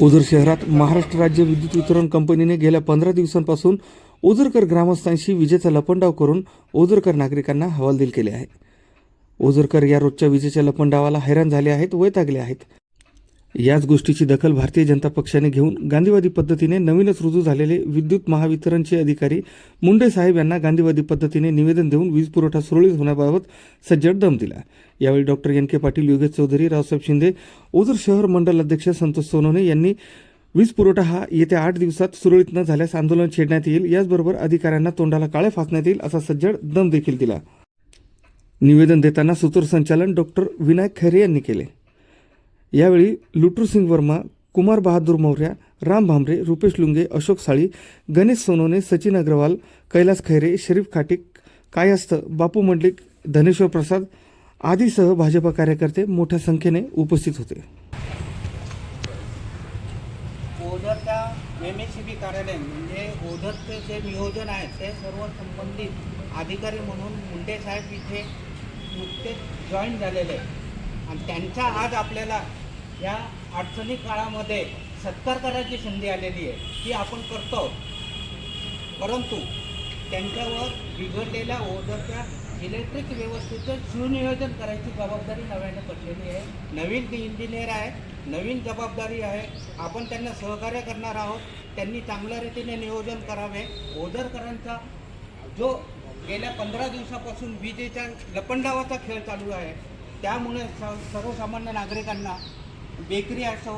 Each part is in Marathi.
ओझर शहरात महाराष्ट्र राज्य विद्युत वितरण कंपनीने गेल्या पंधरा दिवसांपासून ओझरकर ग्रामस्थांशी विजेचा लपंडाव करून ओझरकर नागरिकांना हवालदिल केले आहे. ओझरकर या रोजच्या विजेच्या लपंडावाला हैराण झाले आहेत वैतागले आहेत. याच गोष्टीची दखल भारतीय जनता पक्षाने घेऊन गांधीवादी पद्धतीने नवीनच रुजू झालेले विद्युत महावितरणचे अधिकारी मुंडे साहेब यांना गांधीवादी पद्धतीने निवेदन देऊन वीज पुरवठा सुरळीत होण्याबाबत सज्जड दम दिला. यावेळी doctor N. K. Patil Yogesh Chaudhari Raosaheb Shinde Ozar शहर मंडल अध्यक्ष संतोष सोनवणे यांनी वीज पुरवठा हा येत्या आठ दिवसात सुरळीत न झाल्यास आंदोलन छेडण्यात येईल. याचबरोबर अधिकाऱ्यांना तोंडाला काळे फासण्यात येईल असा सज्जड दम देखील दिला. निवेदन देताना सूत्रसंचालन डॉक्टर विनायक खैरे यांनी केले. यावेळी लुटूरसिंग वर्मा कुमार बहादूर मौर्या राम भांबरे रुपेश लुंगे अशोक साळी गणेश सोनोने सचिन अग्रवाल कैलास खैरे शरीफ खाटिक कायस्थ बापू मंडलिक धनेश्वर प्रसाद आदीसह भाजपा कार्यकर्ते मोठ्या संख्येने उपस्थित होते ओझरच्या एम एस सी बी कार्यालय म्हणजे ओझरचे जे नियोजन आहे ते सर्व संबंधित अधिकारी म्हणून मुंडे साहेब इथे नुकतेच जॉईन झालेले आहे. आणि त्यांचा आज आपल्याला या अडचणी काळामध्ये सत्कार करायची संधी आलेली आहे ती आपण करतो. परंतु त्यांच्यावर बिघडलेल्या ओझरच्या इलेक्ट्रिक व्यवस्थेचं सुनियोजन करायची जबाबदारी नव्याने पडलेली आहे. नवीन इंजिनियर आहे नवीन जबाबदारी आहे. आपण त्यांना सहकार्य करणार आहोत. त्यांनी चांगल्या रीतीने नियोजन करावे. ओझरकरांचा जो गेल्या पंधरा दिवसापासून विजेच्या लपंडावाचा खेळ चालू आहे त्यामुळे स सर्वसामान्य नागरिकांना बेकरी असो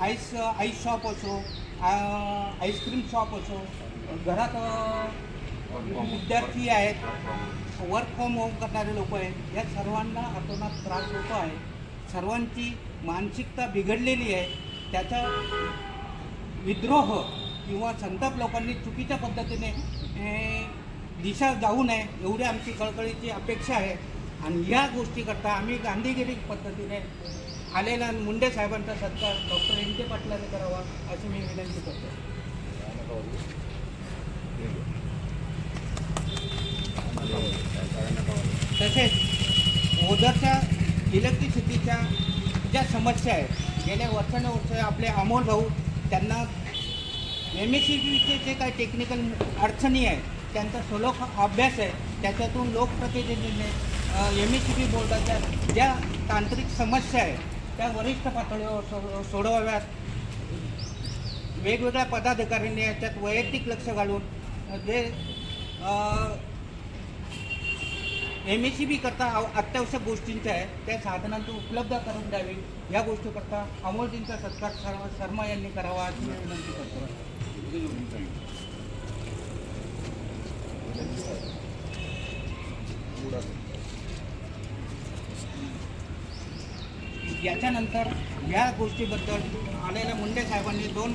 आईस आईस शॉप असो आईस्क्रीम शॉप असो घरात विद्यार्थी आहेत वर्क फ्रॉम होम करणारे लोक आहेत या सर्वांना अतोनात त्रास होतो आहे. सर्वांची मानसिकता बिघडलेली आहे. त्याचा विद्रोह किंवा संताप लोकांनी चुकीच्या पद्धतीने दिशा जाऊ नये एवढी आमची कळकळीची अपेक्षा आहे. आणि या गोष्टीकरता आम्ही गांधीगिरी पद्धतीने आलेला मुंडे साहेबांचा सत्कार डॉक्टर एन के पाटलाने करावा अशी मी विनंती करतो. तसेच ओझरच्या इलेक्ट्रिसिटीच्या ज्या समस्या आहेत गेल्या वर्षानुवर्ष आपले अमोल भाऊ त्यांना एम एस सी बीचे जे काही टेक्निकल अडचणी आहेत त्यांचा सलोख अभ्यास आहे त्याच्यातून लोकप्रतिनिधीने एम एस सी बी बोर्डाच्या ज्या तांत्रिक समस्या आहेत त्या वरिष्ठ पातळीवर सोडवाव्यात. वेगवेगळ्या पदाधिकाऱ्यांनी याच्यात वैयक्तिक लक्ष घालून जे एम एस सी बी करता अत्यावश्यक गोष्टींच्या आहे त्या साधनांची उपलब्ध करून द्यावी. या गोष्टीकरता अमोलजींचा सत्कार शर्मा शर्मा यांनी करावा अशी विनंती करतो. याच्यानंतर या गोष्टीबद्दल आलेल्या मुंडे साहेबांनी दोन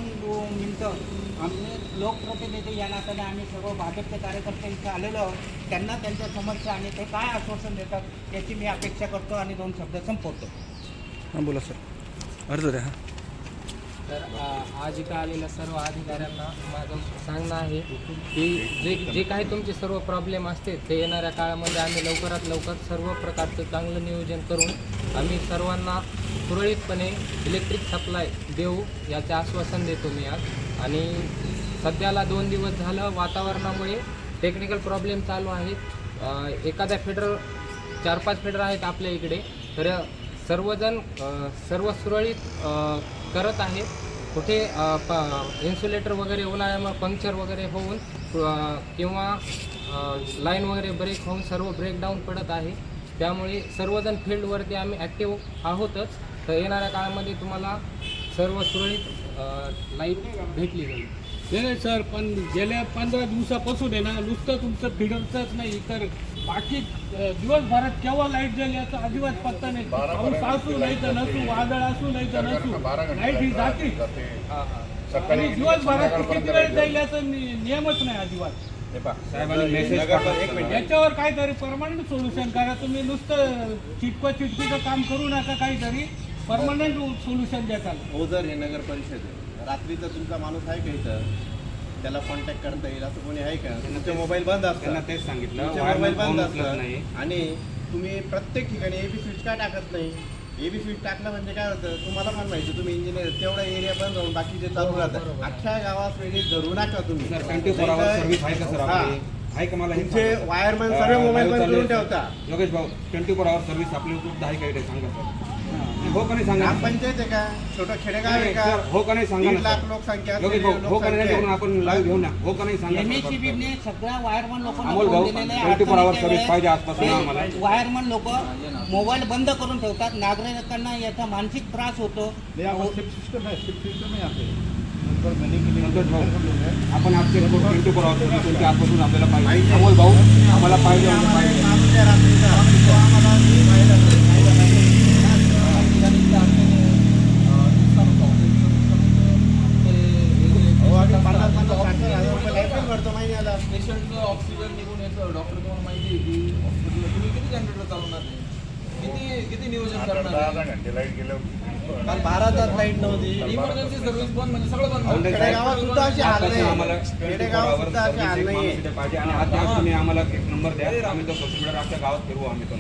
मिनटं आम्ही लोकप्रतिनिधी या नात्याने आम्ही सर्व भाजपचे कार्यकर्ते इथे आलेलो आहोत. त्यांना त्यांच्या समस्या आणि ते काय आश्वासन देतात याची मी अपेक्षा करतो आणि दोन शब्द संपवतो. हां बोला सर. अर्ज द्या तर आज इथं आलेल्या सर्व अधिकाऱ्यांना माझं सांगणं आहे की जे जे काही तुमचे सर्व प्रॉब्लेम असते ते येणाऱ्या काळामध्ये आम्ही लवकरात लवकर सर्व प्रकारचं चांगलं नियोजन करून आम्ही सर्वांना सुरळीतपणे इलेक्ट्रिक सप्लाय देऊ याचे आश्वासन देतो मी आज. आणि सध्याला दोन दिवस झालं वातावरणामुळे टेक्निकल प्रॉब्लेम चालू आहेत. एखाद्या फेडर चार पाच फेडर आहेत आपल्या इकडे. तर सर्वजण सर्व सुरळीत करत आहेत. कुठे प इन्सुलेटर वगैरे उन्हाळ्यामुळे पंक्चर वगैरे होऊन किंवा लाईन वगैरे ब्रेक होऊन सर्व ब्रेकडाऊन पडत आहे. त्यामुळे सर्वजण फील्डवरती आम्ही ॲक्टिव्ह आहोतच. तर येणाऱ्या काळामध्ये तुम्हाला सर्व सुरळीत लाइट भेटली जाईल. नाही नाही सर पण गेल्या पंधरा दिवसापासून आहे ना नुसतं तुमचं फिडरचंच नाही. तर बाकी दिवसभरात केव्हा लाइट जाईल याचा अजिबात पत्ता नाही. पाऊस असू नाही तर नसू वादळ असू नाही तर नसू लाइट ही जाते. आणि दिवसभरात किती वेळ जाईल याचा नियमच नाही अजिबात. याच्यावर काहीतरी परमनंट सोल्युशन करा. तुम्ही नुसतं चिटकवा चिटकीचं काम करू नका काहीतरी. परमनंट सोल्युशन द्या ओझर हे नगर परिषद आहे. रात्रीचा तुमचा माणूस आहे का इथं? त्याला कॉन्टॅक्ट करता येईल असं कोणी आहे का? तुमचे मोबाईल बंद असतात. तेच सांगितलं. मोबाईल बंद असतात. आणि तुम्ही प्रत्येक ठिकाणी एबी स्विच का टाकत नाही? एबी स्विच टाकलं म्हणजे काय होतं तुम्हाला पण माहिती तुम्ही इंजिनियर तेवढा एरिया बंद राहून बाकीचे चालू राहतात अख्ख्या गावात वेगळी धरू नका तुम्ही. Sir twenty four hour service आहे का सर. आपली? आहे का मला तुमचे. वायरमॅन सर्व मोबाईल करून ठेवता. योगेश भाऊ ट्वेंटी फोर आवर सर्व्हिस आपली उपलब्ध आहे का सांगा सर. हो का नाही सांगा? ग्रामपंचायत आहे का? छोटं खेडेगाव आहे नाही, का? हो का नाही सांगा दीड ना लाख सर. लोकसंख्या योगेश भाऊ हो का नाही लोकसंख्या करून आपण लाईव्ह घेऊ ना. हो का नाही सांगा सर, फक्त. ने सगळ्या वायरमन लोकांना अमोल फ़ोन भाऊ, दिलेले 24 hour अडचणीच्या service पाहिजे वेळेस आजपासून ते आम्हाला. वायरमन लोक मोबाईल बंद करून ठेवतात. नागरिकांना याचा मानसिक त्रास होतो. संतोष भाऊ आपण आज चेक करू ट्वेंटी फोर आवर सर्व्हिस तुमच्या आजपासून आपल्याला पाहिजे. अमोल भाऊ आम्हाला पाहिजे म्हणजे पाहिजे. आहे. तो आम्हाला पाहिजे. अहो, आम्ही पन्नास पन्नास महिन्याला पेशंटचं ऑक्सिजन निघून येतं डॉक्टर तुम्हाला माहिती आहे की हॉस्पिटलला तुम्ही किती जनरेटर चालवणार? नाही किती किती नियोजन करणार? काल बारा तास लाइट नव्हती. इमर्जन्सी सर्व्हिस बंद म्हणजे सगळं बंद. खेडेगावात सुद्धा अशी हाल आजपासून आम्हाला नाही. 24 खेडेगावात hour सुद्धा अशी हाल service एक नाहीये. माणूस इथे पाहिजे आणि आज आज तुम्ही आम्हाला एक नंबर द्या. आम्ही तो सोशल मीडियावर गावात फिरवू आम्ही तो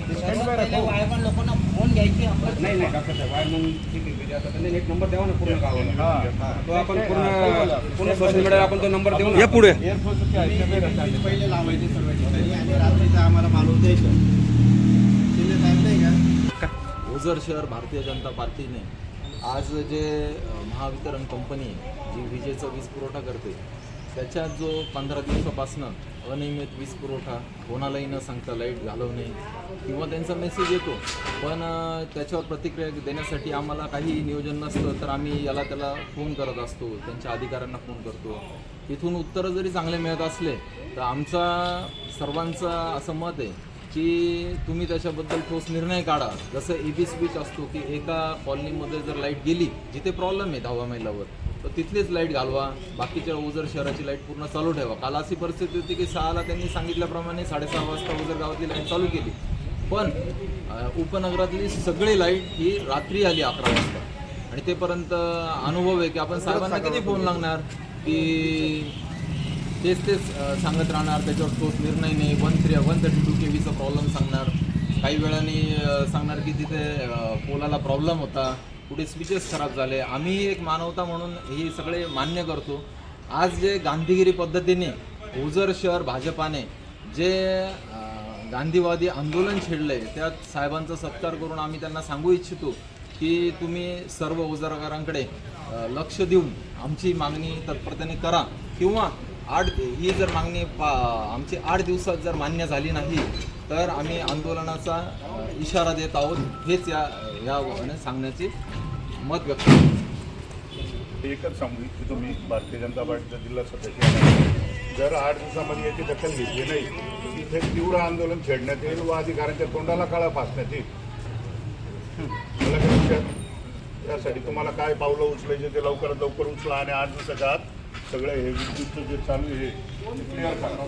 लोकांना फोन घ्यायची आपण. नाही नाही डॉक्टर साहेब वायर मग ठीक आहे आता त्यांनी एक नंबर द्यावा ना पूर्ण गावाला. तो आपण पूर्ण पूर्ण सोशल मीडियावर आपण तो नंबर देऊ ना. या पुढे. पहिले लावायचे सर्व ठिकाणी आणि रात्रीचा आम्हाला माणूस द्यायचं शिंदे साहेब ओझर शहर भारतीय जनता पार्टीने आज जे महावितरण कंपनी आहे, जी विजेचा वीज पुरवठा करते त्याच्यात जो पंधरा दिवसापासनं अनियमित वीज पुरवठा कोणालाही न सांगता लाइट घालवणे किंवा त्यांचा मेसेज येतो पण त्याच्यावर प्रतिक्रिया देण्यासाठी आम्हाला काही नियोजन नसतं तर आम्ही याला त्याला फोन करत असतो त्यांच्या अधिकाऱ्यांना फोन करतो. तिथून उत्तरं जरी चांगले मिळत असले तर आमचा सर्वांचा असं मत आहे की तुम्ही त्याच्याबद्दल ठोस निर्णय काढा. जसं ए बी स्विच असतो की एका कॉलनीमध्ये जर लाइट गेली जिथे प्रॉब्लेम आहे दहाव्या मैलावर तर तिथलीच लाइट घालवा. बाकीच्या ओझर शहराची लाइट पूर्ण चालू ठेवा. काल अशी परिस्थिती होती की सहाला त्यांनी सांगितल्याप्रमाणे साडेसहा वाजता ओझर गावातली लाइट चालू केली. पण उपनगरातली सगळी लाइट ही रात्री आली अकरा वाजता. आणि तेपर्यंत अनुभव आहे की आपण साहेबांना किती फोन लागणार? की तेच तेच सांगत राहणार त्याच्यावर तोच निर्णय नाही. One three one thirty two K व्हीचा problem सांगणार. काही वेळाने सांगणार की तिथे पोलाला प्रॉब्लेम होता. कुठे स्विचेस खराब झाले. आम्ही एक मानवता म्हणून हे सगळे मान्य करतो. आज जे गांधीगिरी पद्धतीने ओझर शहर भाजपाने जे गांधीवादी आंदोलन छेडलं आहे त्यात साहेबांचा सत्कार करून आम्ही त्यांना सांगू इच्छितो की तुम्ही सर्व ओझरकारांकडे लक्ष देऊन आमची मागणी तत्परतेने करा. किंवा आठ ही जर मागणी पा आमची आठ दिवसात जर मान्य झाली नाही तर आम्ही आंदोलनाचा इशारा देत आहोत हेच या या सांगण्याची मत व्यक्त एकच सांगू इच्छितो मी भारतीय जनता पार्टीचा जिल्हा सदस्य जर आठ दिवसामध्ये याची दखल घेतली नाही तिथे तीव्र आंदोलन छेडण्यात येईल व अधिकाऱ्यांच्या तोंडाला काळा फासण्यात येईल. यासाठी त्यासाठी तुम्हाला काय पावलं उचलायचे ते लवकरात लवकर उचला आणि आठ दिवसाच्या आत सगळं हे विद्युतचं जे चालू आहे ते क्लिअर करा.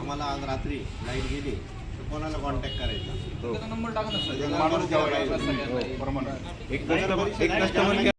आम्हाला आज रात्री लाइट गेली तर कोणाला कॉन्टॅक्ट करायचा? नंबर टाका ना सर. माणूस हो, एक कस्टमर एक कस्टमर